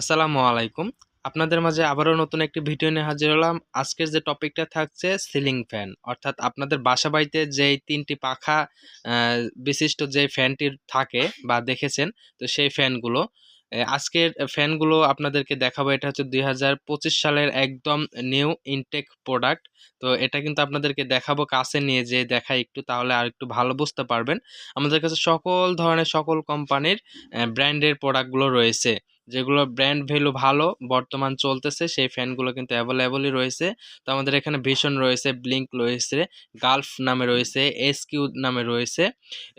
আসসালামু আলাইকুম। আপনাদের মাঝে আবারও নতুন একটি ভিডিও নিয়ে হাজির হলাম। আজকের যে টপিকটা থাকছে সিলিং ফ্যান। অর্থাৎ আপনাদের বাসা বাড়িতে যেই তিনটি পাখা বিশিষ্ট যে ফ্যানটি থাকে বা দেখেছেন, তো সেই ফ্যানগুলো আজকের ফ্যানগুলো আপনাদেরকে দেখাবো। এটা হচ্ছে দুই হাজার পঁচিশ সালের একদম নিউ ইনটেক প্রোডাক্ট। তো এটা কিন্তু আপনাদেরকে দেখাবো কাছে নিয়ে যে দেখাই একটু, তাহলে আর একটু ভালো বুঝতে পারবেন। আমাদের কাছে সকল ধরনের, সকল কোম্পানির ব্র্যান্ডের প্রোডাক্টগুলো রয়েছে। যেগুলো ব্র্যান্ড ভ্যালু ভালো, বর্তমান চলতেছে, সেই ফ্যানগুলো কিন্তু অ্যাভেলেবলই রয়েছে। তো আমাদের এখানে ভীষণ রয়েছে ব্লিঙ্ক রয়েছে গালফ নামে রয়েছে এসকিউ নামে রয়েছে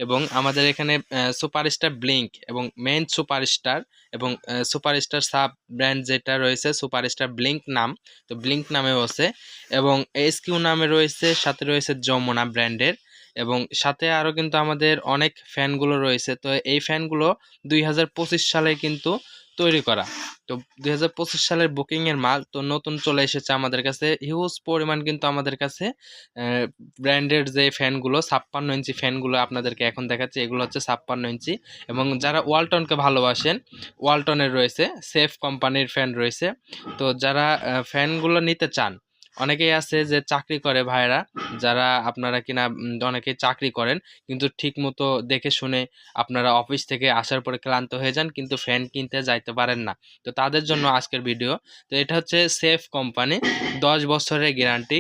এবং আমাদের এখানে সুপারস্টার ব্লিঙ্ক এবং মেন সুপারস্টার এবং সুপারস্টার সাব ব্র্যান্ড যেটা রয়েছে সুপারস্টার ব্লিঙ্ক নাম, তো ব্লিঙ্ক নামেও আছে এবং এসকিউ নামে রয়েছে, সাথে রয়েছে যমুনা ব্র্যান্ডের এবং সাথে আরও কিন্তু আমাদের অনেক ফ্যানগুলো রয়েছে। তো এই ফ্যানগুলো দুই হাজার পঁচিশ সালে কিন্তু তৈরি করা। তো দু হাজার পঁচিশ সালের বুকিংয়ের মাল তো নতুন চলে এসেছে আমাদের কাছে। হিউজ পরিমাণ কিন্তু আমাদের কাছে ব্র্যান্ডেড যে ফ্যানগুলো, ছাপ্পান্ন ইঞ্চি ফ্যানগুলো আপনাদেরকে এখন দেখাচ্ছি, এগুলো হচ্ছে ছাপ্পান্ন ইঞ্চি। এবং যারা ওয়ালটনকে ভালোবাসেন ওয়ালটনের রয়েছে সেফ কোম্পানির ফ্যান রয়েছে। তো যারা ফ্যানগুলো নিতে চান অনেকেই আছে যে চাকরি করে ভাইরা যারা আপনারা কিনা অনেকে অনেকেই চাকরি করেন, কিন্তু ঠিক মতো দেখে শুনে আপনারা অফিস থেকে আসার পরে ক্লান্ত হয়ে যান, কিন্তু ফ্যান কিনতে যাইতে পারেন না। তো তাদের জন্য আজকের ভিডিও। তো এটা হচ্ছে সেফ কোম্পানি, দশ বছরের গ্যারান্টি।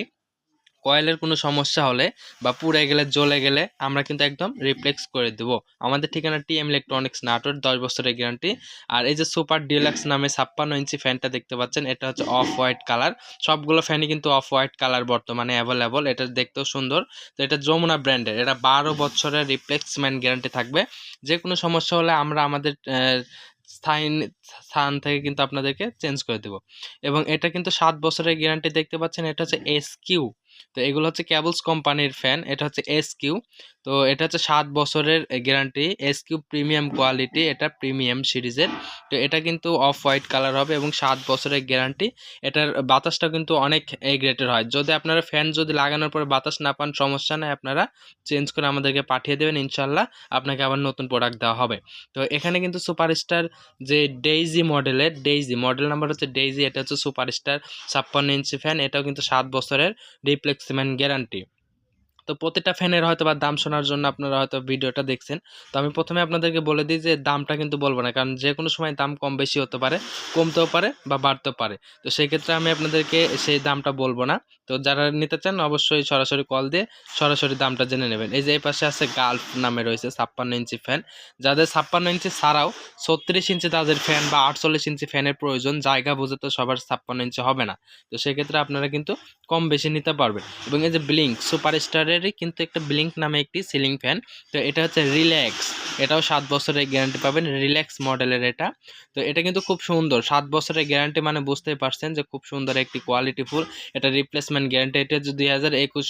কয়েলের কোনো সমস্যা হলে বা পুড়ে গেলে, জ্বলে গেলে আমরা কিন্তু একদম রিপ্লেক্স করে দেবো। আমাদের ঠিকানা টিএম ইলেকট্রনিক্স নাটোর, দশ বছরের গ্যারান্টি আর এই যে সুপার ডিলাক্স নামে ছাপ্পান্ন ইঞ্চি ফ্যানটা দেখতে পাচ্ছেন, এটা হচ্ছে অফ হোয়াইট কালার। সবগুলো ফ্যানই কিন্তু অফ হোয়াইট কালার বর্তমানে অ্যাভেলেবল এটা দেখতেও সুন্দর। তো এটা যমুনা ব্র্যান্ডের, এটা বারো বছরের রিপ্লেসমেন্ট গ্যারান্টি থাকবে। যে কোনো সমস্যা হলে আমরা আমাদের স্থায়ী, স্থান থেকে কিন্তু আপনাদেরকে চেঞ্জ করে দেবো। এবং এটা কিন্তু সাত বছরের গ্যারান্টি দেখতে পাচ্ছেন, এটা হচ্ছে এস কিউ তো এগুলো হচ্ছে ক্যাবলস কোম্পানির ফ্যান, এটা হচ্ছে এস কিউ তো এটা হচ্ছে সাত বছরের guarantee S Q premium quality এটা প্রিমিয়াম সিরিজের। তো এটা কিন্তু অফ হোয়াইট কালার হবে এবং সাত বছরের গ্যারান্টি এটার বাতাসটা কিন্তু অনেক এ গ্রেটের হয়। যদি আপনারা ফ্যান যদি লাগানোর পরে বাতাস না পান, সমস্যা নেই, আপনারা চেঞ্জ করে আমাদেরকে পাঠিয়ে দেবেন ইনশাল্লাহ আপনাকে আবার নতুন প্রোডাক্ট দেওয়া হবে। তো এখানে কিন্তু সুপারস্টার যে ডেইজি মডেলের ডেইজি মডেল নাম্বার হচ্ছে ডেইজি এটা হচ্ছে সুপারস্টার ছাপ্পান্ন ইঞ্চি ফ্যান এটাও কিন্তু সাত বছরের। রিপ্লেসমেন্ট গ্যারান্টি তো প্রতিটা ফ্যানের হয়তো বা দাম শোনার জন্য আপনারা হয়তো ভিডিওটা দেখছেন। তো আমি প্রথমে আপনাদেরকে বলে দিই যে দামটা কিন্তু বলব না, কারণ যে কোনো সময় দাম কম বেশি হতে পারে, কমতেও পারে বা বাড়তেও পারে। তো সেই ক্ষেত্রে আমি আপনাদেরকে সেই দামটা বলব না। তো যারা নিতে চান অবশ্যই সরাসরি কল দিয়ে সরাসরি দামটা জেনে নেবেন। এই যে এই পাশে আছে গালফ নামে রয়েছে ছাপ্পান্ন ইঞ্চি ফ্যান। যাদের ছাপ্পান্ন ইঞ্চি ছাড়াও ছত্রিশ ইঞ্চি তাদের ফ্যান বা আটচল্লিশ ইঞ্চি ফ্যানের প্রয়োজন, জায়গা বুঝে তো সবার ছাপ্পান্ন ইঞ্চি হবে না। তো সেক্ষেত্রে আপনারা কিন্তু কম বেশি নিতে পারবেন। এবং এই যে ব্লিঙ্ক সুপারস্টারেরই কিন্তু একটা ব্লিঙ্ক নামে একটি সিলিং ফ্যান তো এটা হচ্ছে রিল্যাক্স এটাও সাত বছরের গ্যারান্টি পাবেন। রিল্যাক্স মডেলের এটা। তো এটা কিন্তু খুব সুন্দর। সাত বছরের গ্যারান্টি মানে বুঝতেই পারছেন যে খুব সুন্দর একটি কোয়ালিটি ফুল। এটা রিপ্লেসমেন্ট গ্যারান্টি এটা দুই হাজার একুশ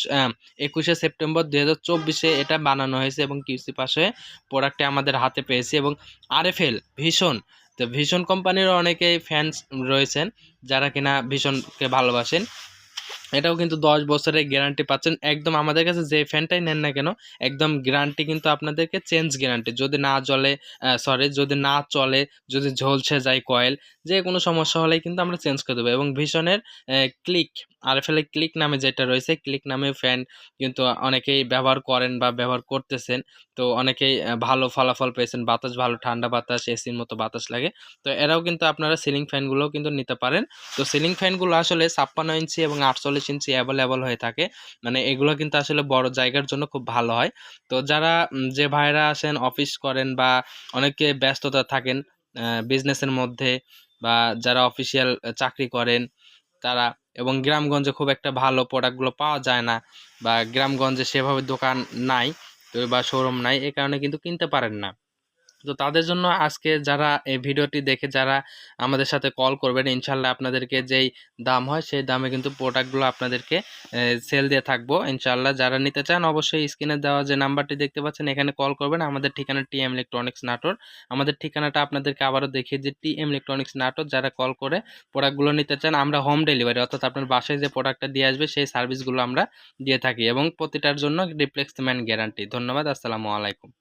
একুশে সেপ্টেম্বর দুই হাজার চব্বিশে এটা বানানো হয়েছে এবং কিউসি পাশে প্রোডাক্টটি আমাদের হাতে পেয়েছি এবং আরএফএল ভীষণ তো ভীষণ কোম্পানির অনেকেই ফ্যান্স রয়েছেন যারা কিনা ভীষণকে ভালোবাসেন। এটাও কিন্তু দশ বছরের গ্যারান্টি পাচ্ছেন। একদম আমাদের কাছে যে ফ্যানটাই নেন না কেন, একদম গ্যারান্টি কিন্তু আপনাদেরকে চেঞ্জ গ্যারান্টি যদি না জ্বলে সরি যদি না চলে, যদি ঝলসে যায় কয়েল যে কোনো সমস্যা হলেই কিন্তু আমরা চেঞ্জ করে দেবো এবং ভীষণের ক্লিক আর ফেলে ক্লিক নামে যেটা রয়েছে ক্লিক নামে ফ্যান কিন্তু অনেকেই ব্যবহার করেন বা ব্যবহার করতেছেন। তো অনেকেই ভালো ফলাফল পেয়েছেন, বাতাস ভালো, ঠান্ডা বাতাস এসির মতো বাতাস লাগে। তো এরাও কিন্তু আপনারা সিলিং ফ্যানগুলোও কিন্তু নিতে পারেন। তো সিলিং ফ্যানগুলো আসলে ছাপ্পান্ন ইঞ্চি এবং আটচল্লিশ ইঞ্চি অ্যাভেলেবল হয়ে থাকে। মানে এগুলো কিন্তু আসলে বড় জায়গার জন্য খুব ভালো হয়। তো যারা যে ভাইরা আসেন অফিস করেন বা অনেকে ব্যস্ততা থাকেন বিজনেসের মধ্যে বা যারা অফিসিয়াল চাকরি করেন, তারা এবং গ্রামগঞ্জে খুব একটা ভালো প্রোডাক্টগুলো পাওয়া যায় না বা গ্রামগঞ্জে সেভাবে দোকান নাই বা শোরুম নাই, এ কারণে কিন্তু কিনতে পারেন না। তো তাদের জন্য আজকে যারা এই ভিডিওটি দেখে যারা আমাদের সাথে কল করবেন, ইনশাল্লাহ আপনাদেরকে যেই দাম হয় সেই দামে কিন্তু প্রোডাক্টগুলো আপনাদেরকে সেল দিয়ে থাকব। ইনশাল্লাহ যারা নিতে চান অবশ্যই স্ক্রিনে দেওয়া যে নাম্বারটি দেখতে পাচ্ছেন, এখানে কল করবেন। আমাদের ঠিকানা টিএম ইলেকট্রনিক্স নাটোর আমাদের ঠিকানাটা আপনাদেরকে আবারও দেখিয়ে যে টিএম ইলেকট্রনিক্স নাটোর যারা কল করে প্রোডাক্টগুলো নিতে চান, আমরা হোম ডেলিভারি অর্থাৎ আপনার বাসায় যে প্রোডাক্টটা দিয়ে আসবে, সেই সার্ভিসগুলো আমরা দিয়ে থাকি এবং প্রতিটার জন্য রিপ্লেসমেন্ট গ্যারান্টি ধন্যবাদ, আসসালামু আলাইকুম।